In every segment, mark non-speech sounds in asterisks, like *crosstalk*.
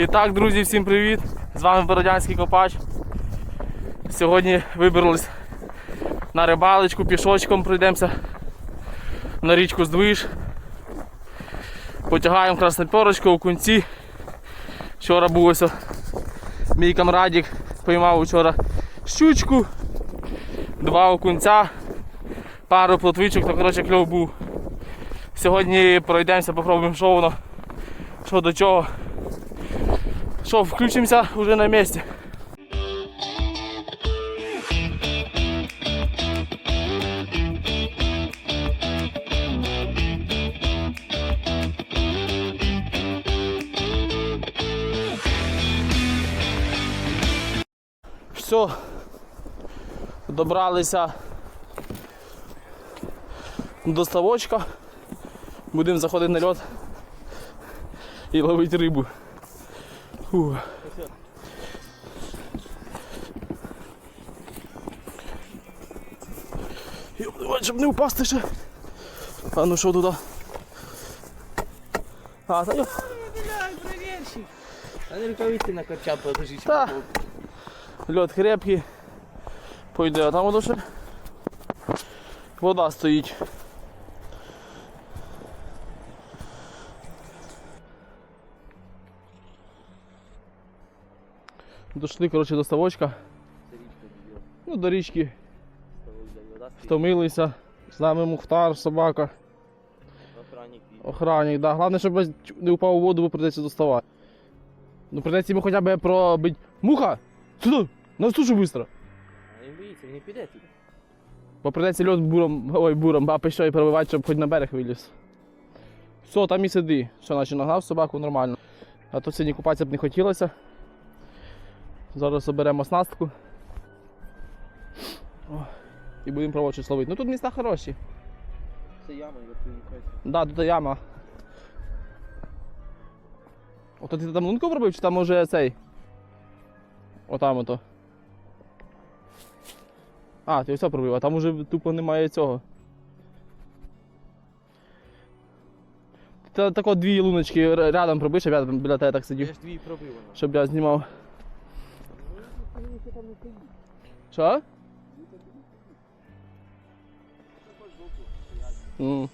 І так, друзі, всім привіт! З вами Бородянський Копач. Сьогодні вибрались на рибалочку, пішочком пройдемося на річку Здвиж. Потягаємо красноперочку у кінці. Вчора був мій камрадік, поймав вчора щучку, два окунця, пару плотвичок, то коротше кльов був. Сьогодні пройдемося, попробуємо що воно, що до чого. Що, включимося вже на місці. Все, добралися до ставочка. Будемо заходити на льот і ловити рибу. Фу. Йоп, давай, щоб не впасти ще. А ну що туди? А, та йоп. А не рукавицы на корча положи. Та. Льот крепкий. Пойде, а там воно ще вода стоїть. Дошли, коротше, до ставочка. Ну, до річки втомилися. З нами Мухтар, собака, Охранник охранник. Да. Головне, щоб не впав у воду, бо прийдеться доставати. Ну прийдеться йому хоча б пробити. Муха! Сюди! На сушу швидко! А не боїться, він не піде туди. Бо прийдеться льот буром, ой, буром, баби що і пробивати, щоб хоч на берег виліз. Все, там і сиди. Все, наче нагнав собаку нормально. А то сьогодні купатися б не хотілося. Зараз оберемо снастку. О, і будемо пробувати щось ловити. Ну тут міста хороші. Це яма, як ти. Да, тут яма. Ото ти там лунку пробив, чи там уже цей? Отам ото. А, ти все пробив, а там уже тупо немає цього. Та тако дві луночки рядом пробив, щоб я біля тебе так Я сидів, ж дві пробив щоб я знімав. Що? М.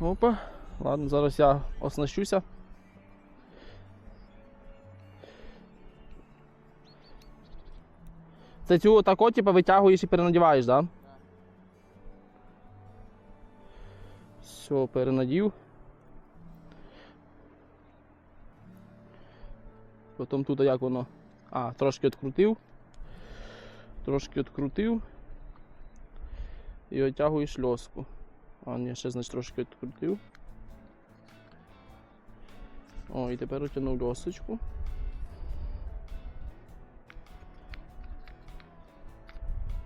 Опа. Ладно, зараз я оснащуся. Це цю тако, типу, витягуєш і перенадіваєш, так? Да? Все, перенадів. Потім тут як воно. А, трошки відкрутив. Трошки відкрутив. І витягуєш льоску. А, ні, ще значить трошки відкрутив. О, і тепер утягнув льосочку.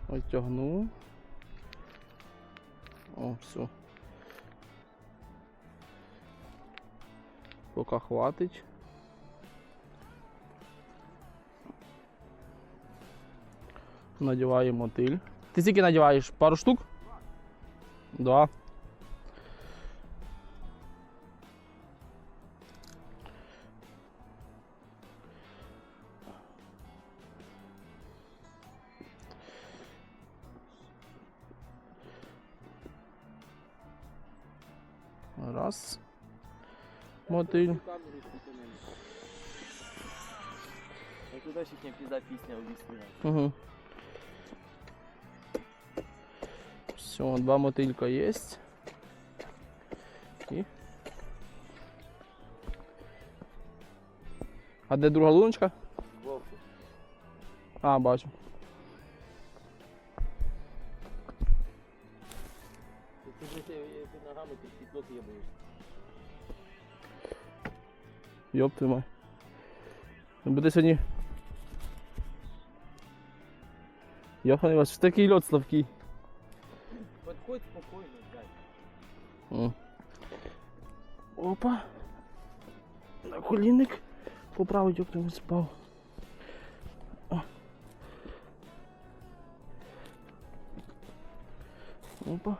Отягнув. О, все. Поки хватить. Надіваємо мотиль. Ти скільки надіваєш? Пару штук? Два. Раз. Мотиль. Я туди ще не пізда пісня обіцяна. Угу. Все, два мотилька есть. І. А де друга луночка? Вовку. А, бачу. Під ногами, під я боюсь. Йоп ти май. Ну, Буде сьогодні. Йоханий вас, такий льот слабкий. Ходь спокійно, дядь. Опа. На колінник поправить, як не спав. Опа.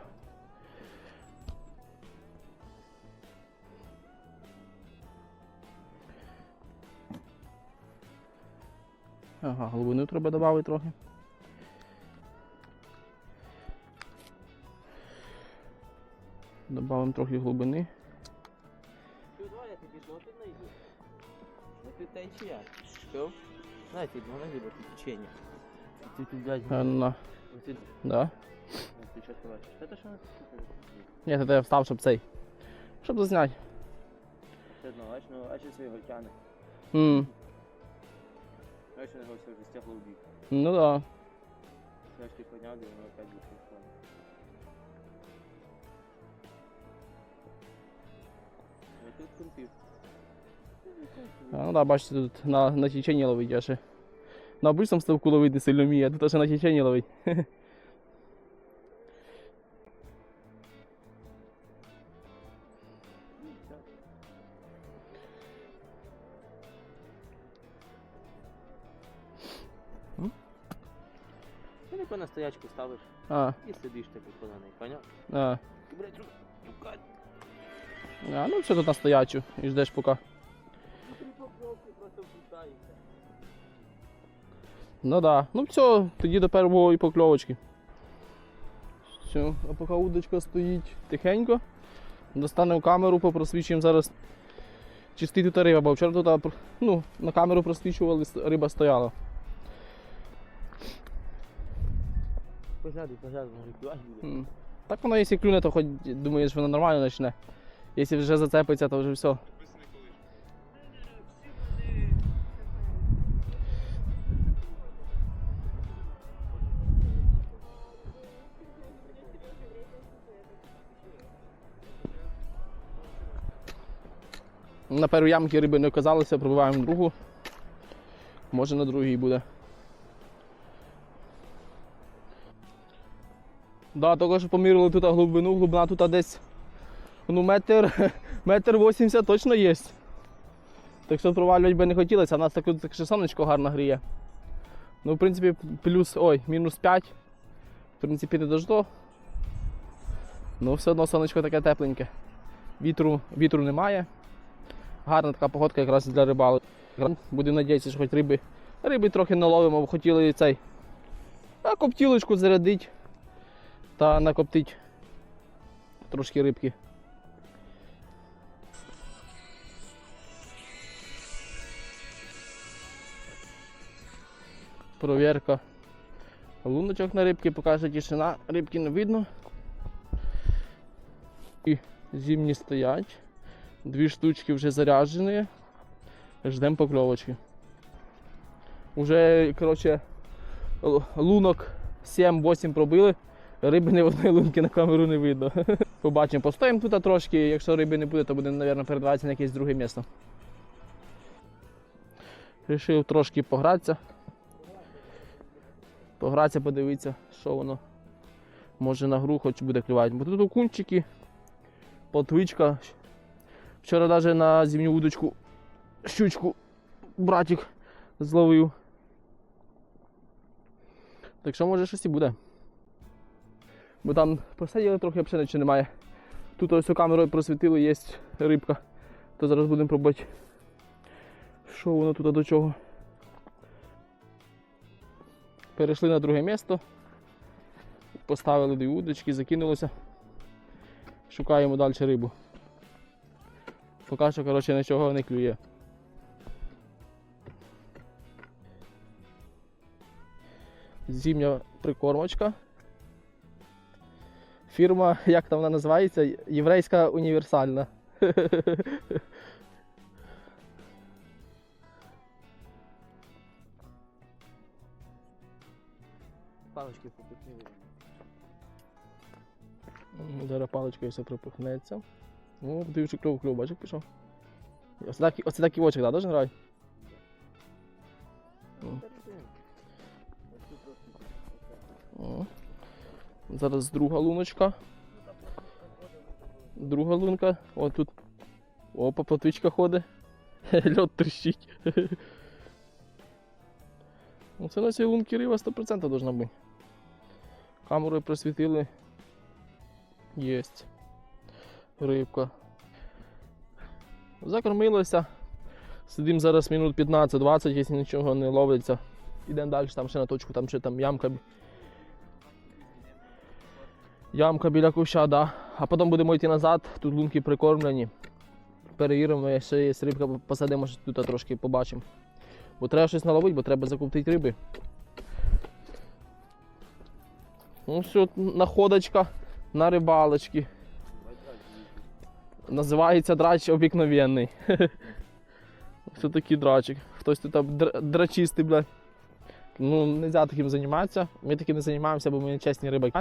Ага, глибину треба додати трохи. Бо тут течення. Ти тут дядь. А, на. Ось тут. Да. Ти що бачиш? Це що Ні, то я встав, щоб цей. Щоб зазняти. Це одно, бачиш, ну, а чи свої гольтяни. М, Бачиш, його все вже стягло в бік. Ну да. Знаєш, ти підняв, і воно опять буде А, ну да, бачите, тут на, на течені ловить я ще. На обичному ставку ловить не сильно вміє, а тут ще на течені ловить. Ти на стоячку ставиш А, і сидиш так по неї, поняв? а. Рука. А, ну все тут на стоячу і ждеш поки. Ну да. Ну все, тоді до першої покльовочки. Все, а поки удочка стоїть тихенько. Достанемо камеру, попросвічуємо зараз. Чи стоїть тут риба, бо вчора тут ну, на камеру просвічували, риба стояла. Буде. М. Так воно, якщо клюне, то хоч думаєш, воно нормально почне. Якщо вже зацепиться, то вже все. На першій ямці риби не оказалося, пробиваємо другу. Може на другій буде. Да, що поміряли тут глибину, глибина тут десь ну, метр, *laughs* метр 80 точно є. Так що провалювати би не хотілося, а нас так, так ще сонечко гарно гріє. Ну, в принципі, плюс, ой, мінус 5. В принципі, не дождо. Ну, все одно сонечко таке тепленьке. Вітру, вітру немає. Гарна така погодка якраз для рибалок. Будемо надіятися, що хоч риби, риби трохи наловимо, бо хотіли цей. А коптілочку зарядити та накоптить трошки рибки. Провірка луночок на рибки, покаже тишина, рибки не видно. І зимні стоять. Дві штучки вже заряджені. Ждемо покльовочки. Уже, коротше, лунок 7-8 пробили. Риби ні в одної лунки на камеру не видно. *laughs* Побачимо, постоїмо тут трошки, якщо риби не буде, то будемо, мабуть, передаватися на якесь друге місце. Рішив трошки погратися. Погратися, подивитися, що воно може на гру хоч буде клювати. Бо тут окунчики, потвичка. Вчора навіть на зимню удочку щучку братик зловив. Так що може щось і буде. Бо там посиділи трохи взагалі нічого немає. Тут ось камерою просвітили, є рибка. То зараз будемо пробувати. Що воно тут до чого. Перейшли на друге місто. Поставили дві удочки, закинулося. Шукаємо далі рибу. Поки що коротше, нічого не клює. Зимня прикормочка. Фірма, як там вона називається? Єврейська універсальна. *laughs* Зараз паличкою все пропихнеться. О, дивчик кльов, кльов, бачиш, пішов. Оце так, оце так і очик, да? М. О. Зараз друга луночка. Друга лунка. О, тут. Опа, потичка ходить. *laughs* Льот тріщить. *laughs* Ну, це на цій лунці риба 100% должна бути. Камерою просвітили. Єсть. Рибка. Закормилося. Сидимо зараз минут 15-20, якщо нічого не ловиться. Йдемо далі, там ще на точку, там ще там ямка. Ямка біля куща, да. А потім будемо йти назад, тут лунки прикормлені. Перевіримо, якщо є рибка, посадимо ще тут трошки побачимо. Бо треба щось наловити, бо треба закуптити риби. Ну все, находочка на рибалочці. Називається драч обикновенний. *laughs* Все такий драчик. Хтось тут др- драчистий, блядь. Ну, не можна таким займатися. Ми таким не займаємося, бо ми чесні рибаки.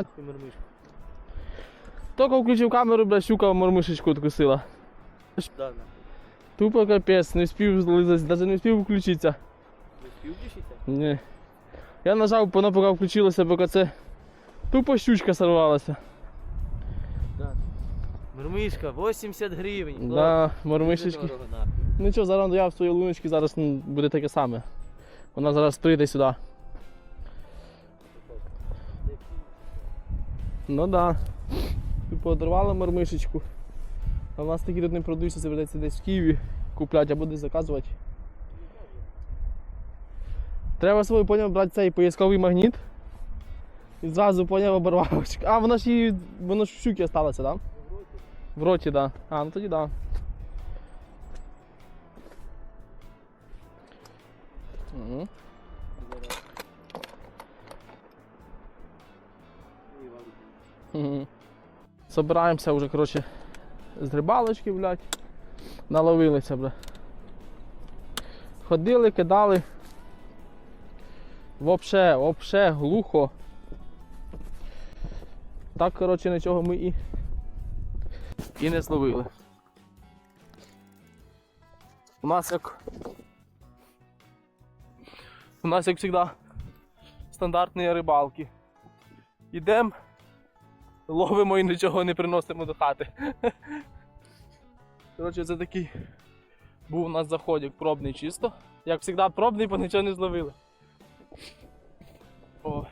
Тільки включив камеру, блядь, щука мормишечку откусила. Тупо капець, не встиг злизати, навіть не встиг включитися. Ви співчишся? Ні. Я нажав, воно поки включилося, поки це тупо щучка сорвалася. Да. Мирмишка, 80 гривень. Да, мормишечки. Ну що, зараз я в своїй луночці зараз буде таке саме. Вона зараз прийде сюди. Ну да. Тупо одорвали мормишечку. А в нас такі тут не продаються, це придеться десь в Києві купляти або десь заказувати. Треба свою поняв брати цей поясковий магніт. І зразу поняв оборвав. А, воно ж її. Воно ж в щуки осталося, так? Да? В роті, так. Да. А, ну тоді так. Да. Угу. Угу. Собираємося вже, коротше, з рибалочки, блядь. Наловилися, бля. Ходили, кидали. Вообще, вообще глухо. Так, коротше, нічого ми і. І не зловили. У нас як. У нас, як завжди, стандартні рибалки. Йдемо, ловимо і нічого не приносимо до хати. *laughs* Коротше, це такий був у нас заходик пробний чисто. Як завжди, пробний, бо нічого не зловили. О,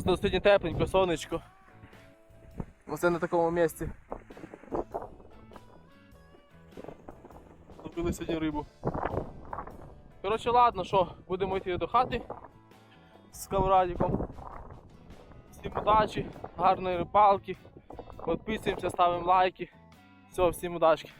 сьогодні тепленько, сонечко. Оце на такому місці. Ловили рибу. Коротше, ладно, що, будемо йти до хати з Каврадіком. Всім удачі, гарної рибалки. Підписуємося, ставимо лайки. Все, всім удачки.